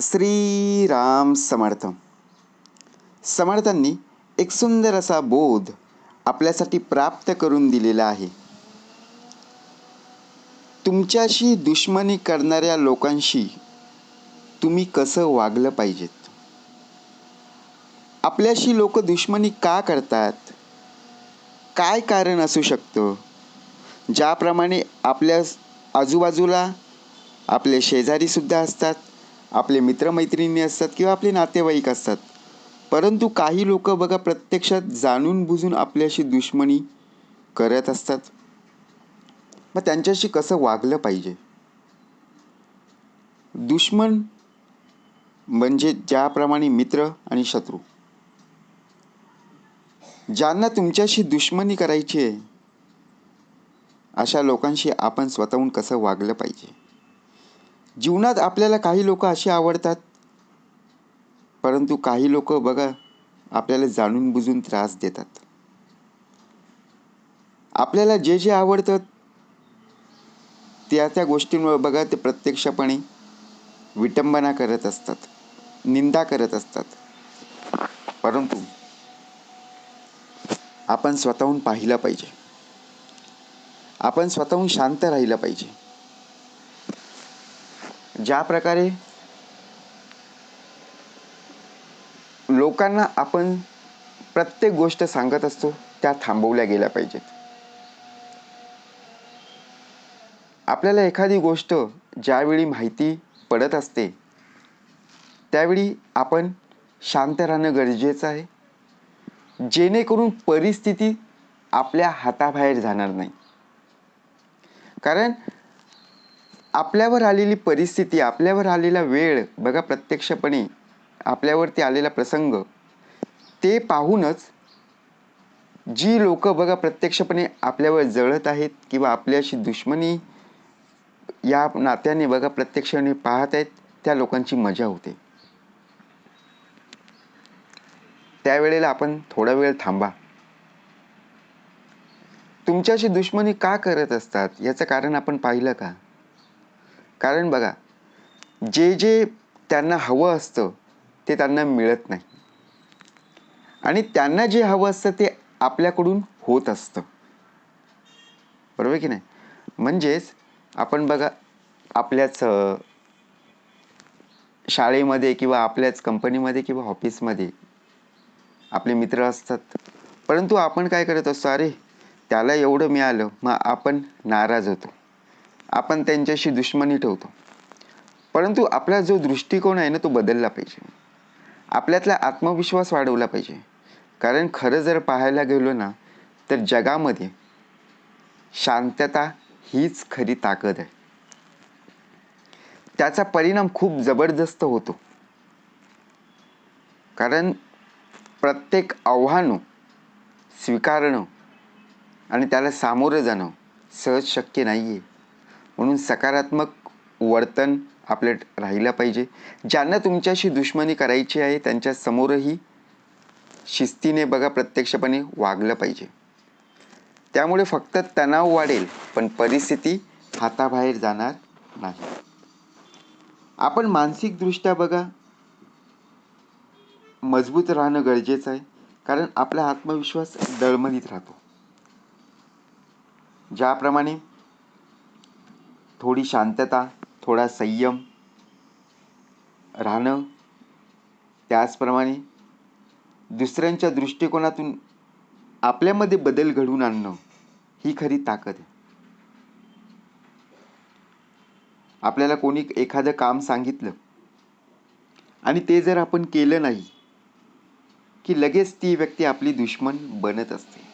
श्रीराम समर्थ. समर्थांनी एक सुंदर असा बोध आपल्यासाठी प्राप्त करून दिलेला आहे. तुमच्याशी दुश्मनी करणाऱ्या लोकांशी तुम्ही कसं वागलं पाहिजेत? आपल्याशी लोक दुश्मनी का करतात? काय कारण असू शकतं? ज्याप्रमाणे आपल्या आजूबाजूला आपले शेजारीसुद्धा असतात आपले मित्रमैत्रिणी असतात किंवा आपले नातेवाईक असतात. परंतु काही लोक बघा प्रत्यक्षात जाणून बुजून आपल्याशी दुश्मनी करत असतात. मग त्यांच्याशी कसं वागलं पाहिजे? दुश्मन म्हणजे ज्याप्रमाणे मित्र आणि शत्रू. ज्यांना तुमच्याशी दुश्मनी करायची आहे अशा लोकांशी आपण स्वतःहून कसं वागलं पाहिजे? जीवनात आपल्याला काही लोक अशी आवडतात? परंतु काही लोक बघा आपल्याला जाणून बुजून त्रास देतात. आपल्याला जे जे आवडतं त्या त्या गोष्टींवर बघा ते प्रत्यक्षपणे विटंबना करत असतात निंदा करत असतात. परंतु आपण स्वतःहून पाहिलं पाहिजे. आपण स्वतःहून शांत राहिलं पाहिजे. ज्या प्रकारे लोकांना आपण प्रत्येक गोष्ट सांगत असतो त्या थांबवल्या गेल्या पाहिजेत. आपल्याला एखादी गोष्ट ज्यावेळी माहिती पडत असते त्यावेळी आपण शांत राहणं गरजेचं आहे. जेणेकरून परिस्थिती आपल्या हाताबाहेर जाणार नाही. कारण आपल्यावर आलेली परिस्थिती आपल्यावर आलेला वेळ बघा प्रत्यक्षपणे आपल्यावरती आलेला प्रसंग ते पाहूनच जी लोक बघा प्रत्यक्षपणे आपल्यावर जळत आहेत किंवा आपल्याशी दुश्मनी या नात्याने बघा प्रत्यक्षपणे पाहत आहेत त्या लोकांची मजा होते. त्यावेळेला आपण थोडा वेळ थांबा. तुमच्याशी दुश्मनी का करत असतात? याचं कारण आपण पाहिलं का? कारण बघा जे जे त्यांना हवं असतं ते त्यांना मिळत नाही. आणि त्यांना जे हवं असतं ते आपल्याकडून होत असतं. बरोबर की नाही? म्हणजेच आपण बघा आपल्याच शाळेमध्ये किंवा आपल्याच कंपनीमध्ये किंवा ऑफिसमध्ये आपले मित्र असतात. परंतु आपण काय करत असतो? अरे त्याला एवढं मिळालं मग आपण नाराज होतो. आपण त्यांच्याशी दुश्मनी ठेवतो. परंतु आपला जो दृष्टिकोन आहे ना तो बदलला पाहिजे. आपल्यातला आत्मविश्वास वाढवला पाहिजे. कारण खरं जर पाहायला गेलो ना तर जगामध्ये शांतता हीच खरी ताकद आहे. त्याचा परिणाम खूप जबरदस्त होतो. कारण प्रत्येक आव्हानं स्वीकारणं आणि त्याला सामोरं जाणं सहज शक्य नाही आहे म्हणून सकारात्मक वर्तन आपलं राहिलं पाहिजे. ज्यांना तुमच्याशी दुश्मनी करायची आहे त्यांच्यासमोरही शिस्तीने बघा प्रत्यक्षपणे वागलं पाहिजे. त्यामुळे फक्त तणाव वाढेल पण परिस्थिती हाताबाहेर जाणार नाही. आपण मानसिकदृष्ट्या बघा मजबूत राहणं गरजेचं आहे कारण आपला आत्मविश्वास दळमणीत राहतो. ज्याप्रमाणे थोडी शांतता थोडा संयम राहणं त्याचप्रमाणे दुसऱ्यांच्या दृष्टिकोनातून आपल्यामध्ये बदल घडवून आणणं ही खरी ताकद आहे. आपल्याला कोणी एखादं काम सांगितलं आणि ते जर आपण केलं नाही की लगेच ती व्यक्ती आपली दुश्मन बनत असते.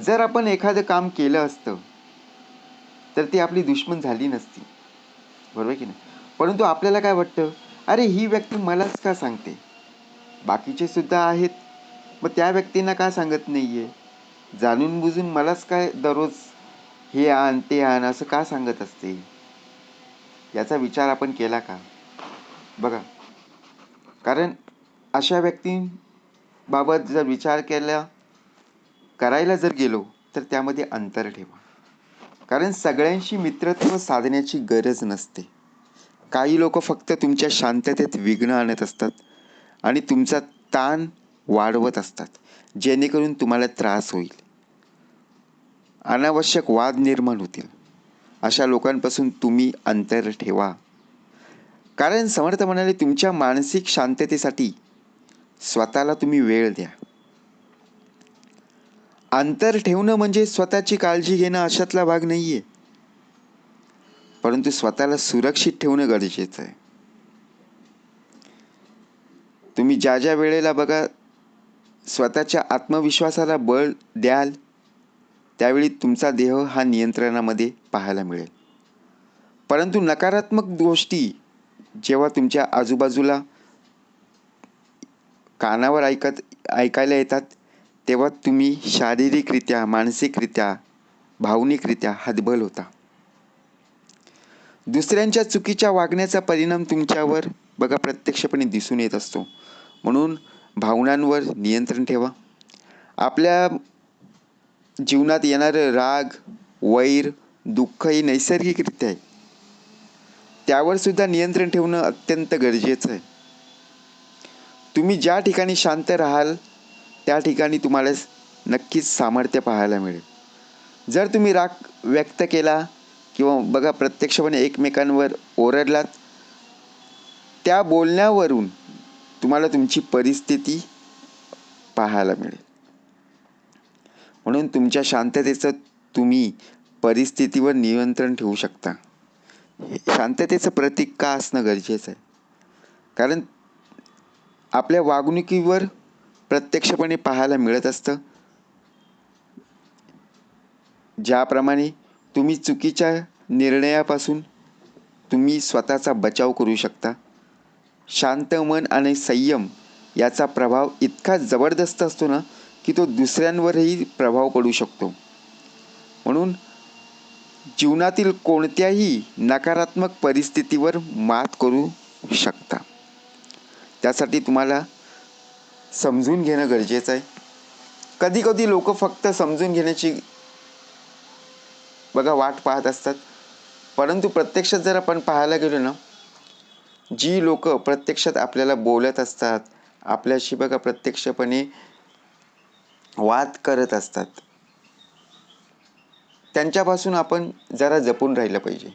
जर आपण एखादं काम केलं असतं तर ती आपली दुश्मन झाली नसती. बरोबर की नाही? परंतु आपल्याला काय वाटतं? अरे ही व्यक्ती मलाच का सांगते? बाकीचे सुद्धा आहेत. मग त्या व्यक्तींना का सांगत नाही आहे जाणून बुजून मलाच काय दररोज हे आण ते आण असं का सांगत असते? याचा विचार आपण केला का? बघा. कारण अशा व्यक्तींबाबत जर विचार केला करायला जर गेलो तर त्यामध्ये अंतर ठेवा. कारण सगळ्यांशी मित्रत्व साधण्याची गरज नसते. काही लोक फक्त तुमच्या शांततेत विघ्न आणत असतात आणि तुमचा ताण वाढवत असतात जेणेकरून तुम्हाला त्रास होईल. अनावश्यक वाद निर्माण होतील. अशा लोकांपासून तुम्ही अंतर ठेवा. कारण समर्थ म्हणाले तुमच्या मानसिक शांततेसाठी स्वतःला तुम्ही वेळ द्या. अंतर ठेवणं म्हणजे स्वतःची काळजी घेणं अशातला भाग नाही आहे परंतु स्वतःला सुरक्षित ठेवणं गरजेचं आहे. तुम्ही ज्या ज्या वेळेला बघा स्वतःच्या आत्मविश्वासाला बळ द्याल त्यावेळी तुमचा देह हा नियंत्रणामध्ये पाहायला मिळेल. परंतु नकारात्मक गोष्टी जेव्हा तुमच्या आजूबाजूला कानावर ऐकत ऐकायला येतात तेव्हा तुम्ही शारीरिकरित्या मानसिकरित्या भावनिकरित्या हतबल होता. दुसऱ्यांच्या चुकीच्या वागण्याचा परिणाम तुमच्यावर बघा प्रत्यक्षपणे दिसून येत असतो. म्हणून भावनांवर नियंत्रण ठेवा. आपल्या जीवनात येणारं राग वैर दुःख ही नैसर्गिकरित्या आहे. त्यावर सुद्धा नियंत्रण ठेवणं अत्यंत गरजेचं आहे. तुम्ही ज्या ठिकाणी शांत राहाल त्या ठिकाणी तुम्हाला नक्कीच सामर्थ्य पाहायला मिळेल. जर तुम्ही राग व्यक्त केला किंवा बघा प्रत्यक्षपणे एकमेकांवर ओरडलात त्या बोलण्यावरून तुम्हाला तुमची परिस्थिती पाहायला मिळेल. म्हणून तुमच्या शांततेचं तुम्ही परिस्थितीवर नियंत्रण ठेवू शकता. शांततेचं प्रतीक का असणं गरजेचं आहे? कारण आपल्या वागणुकीवर प्रत्यक्षपणे पाहायला मिळत असतं. ज्याप्रमाणे तुम्ही चुकीच्या निर्णयापासून तुम्ही स्वतःचा बचाव करू शकता. शांत मन आणि संयम याचा प्रभाव इतका जबरदस्त असतो ना की तो दुसऱ्यांवरही प्रभाव पडू शकतो. म्हणून जीवनातील कोणत्याही नकारात्मक परिस्थितीवर मात करू शकता. त्यासाठी तुम्हाला समजून घेणं गरजेचं आहे. कधी कधी लोक फक्त समजून घेण्याची बघा वाट पाहत असतात. परंतु प्रत्यक्षात जर आपण पाहायला गेलो ना जी लोक प्रत्यक्षात आपल्याला बोलत असतात आपल्याशी बघा प्रत्यक्षपणे वाद करत असतात त्यांच्यापासून आपण जरा जपून राहिलं पाहिजे.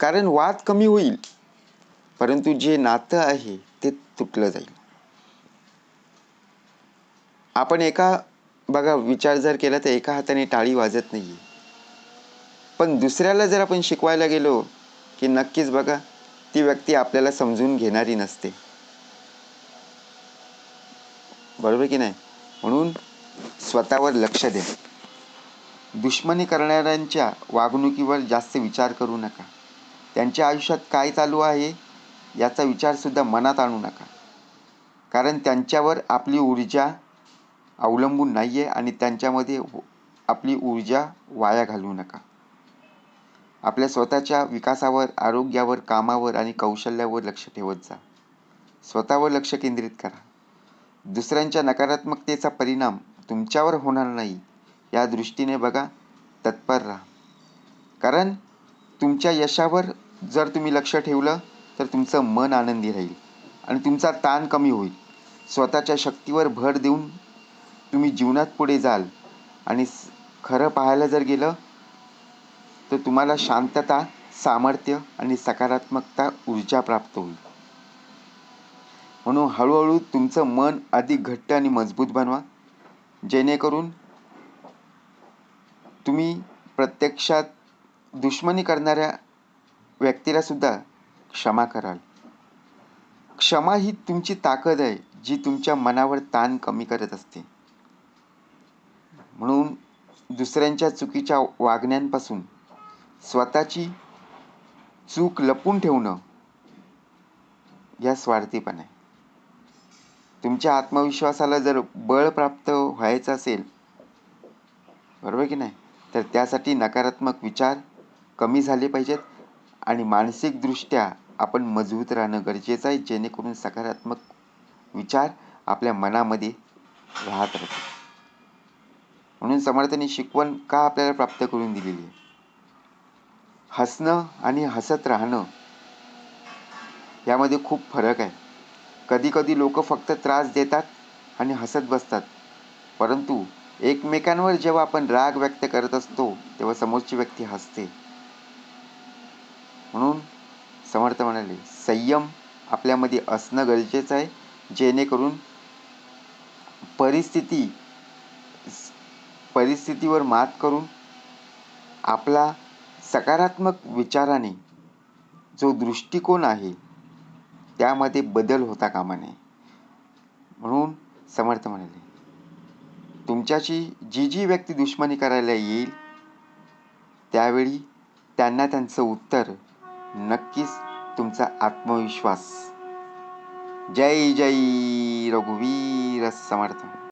कारण वाद कमी होईल. परंतु जे नातं आहे ते तुटलं जाईल. आपण एका बघा विचार जर केला तर एका हाताने टाळी वाजत नाही पण दुसऱ्याला जर आपण शिकवायला गेलो की नक्कीच बघा ती व्यक्ती आपल्याला समजून घेणारी नसते. बरोबर की नाही? म्हणून स्वतःवर लक्ष द्या. दुश्मनी करणाऱ्यांच्या वागणुकीवर जास्त विचार करू नका. त्यांच्या आयुष्यात काय चालू आहे? याचा विचारसुद्धा मनात आणू नका. कारण त्यांच्यावर आपली ऊर्जा अवलंबून नाही आहे आणि त्यांच्यामध्ये हो, आपली ऊर्जा वाया घालवू नका. आपल्या स्वतःच्या विकासावर आरोग्यावर कामावर आणि कौशल्यावर लक्ष ठेवत जा. स्वतःवर लक्ष केंद्रित करा. दुसऱ्यांच्या नकारात्मकतेचा परिणाम तुमच्यावर होणार नाही या दृष्टीने बघा. तत्पर राहा. कारण तुमच्या यशावर जर तुम्ही लक्ष ठेवलं तर तुमचं मन आनंदी राहील आणि तुमचा ताण कमी होईल. स्वतःच्या शक्तीवर भर देऊन तुम्ही जीवनात पुढे जाल. आणि खरं पाहायला जर गेलं तर तुम्हाला शांतता सामर्थ्य आणि सकारात्मकता ऊर्जा प्राप्त होईल. म्हणून हळूहळू तुमचं मन अधिक घट्ट आणि मजबूत बनवा. जेणेकरून तुम्ही प्रत्यक्षात दुश्मनी करणाऱ्या व्यक्तीला सुद्धा क्षमा कराल. क्षमा ही तुमची ताकद आहे जी तुमच्या मनावर ताण कमी करत असते. म्हणून दुसऱ्यांच्या चुकीच्या वागण्यांपासून स्वतःची चूक लपून ठेवणं या स्वार्थीपण. आहे तुमच्या आत्मविश्वासाला जर बळ प्राप्त व्हायचं असेल बरोबर की नाही? तर त्यासाठी नकारात्मक विचार कमी झाले पाहिजेत आणि मानसिकदृष्ट्या आपण मजबूत राहणं गरजेचं आहे जेणेकरून सकारात्मक विचार आपल्या मनामध्ये राहत राहतो म्हणून समर्थाने शिकवण का आपल्याला प्राप्त करून दिलेली आहे? हसणं आणि हसत राहणं यामध्ये खूप फरक आहे. कधीकधी लोक फक्त त्रास देतात आणि हसत बसतात. परंतु एकमेकांवर जेव्हा आपण राग व्यक्त करत असतो तेव्हा समोरची व्यक्ती हसते. म्हणून समर्थ म्हणाले संयम आपल्यामध्ये असणं गरजेचं आहे जेणेकरून परिस्थिती परिस्थितीवर मात करून आपला सकारात्मक विचाराने जो दृष्टिकोन आहे त्यामध्ये बदल होता कामा नये. म्हणून समर्थ म्हणाले तुमच्याशी जी जी व्यक्ती दुश्मनी करायला येईल त्यावेळी त्यांना त्यांचं उत्तर नक्कीच तुमचा आत्मविश्वास. जय जय रघुवीर समर्थ.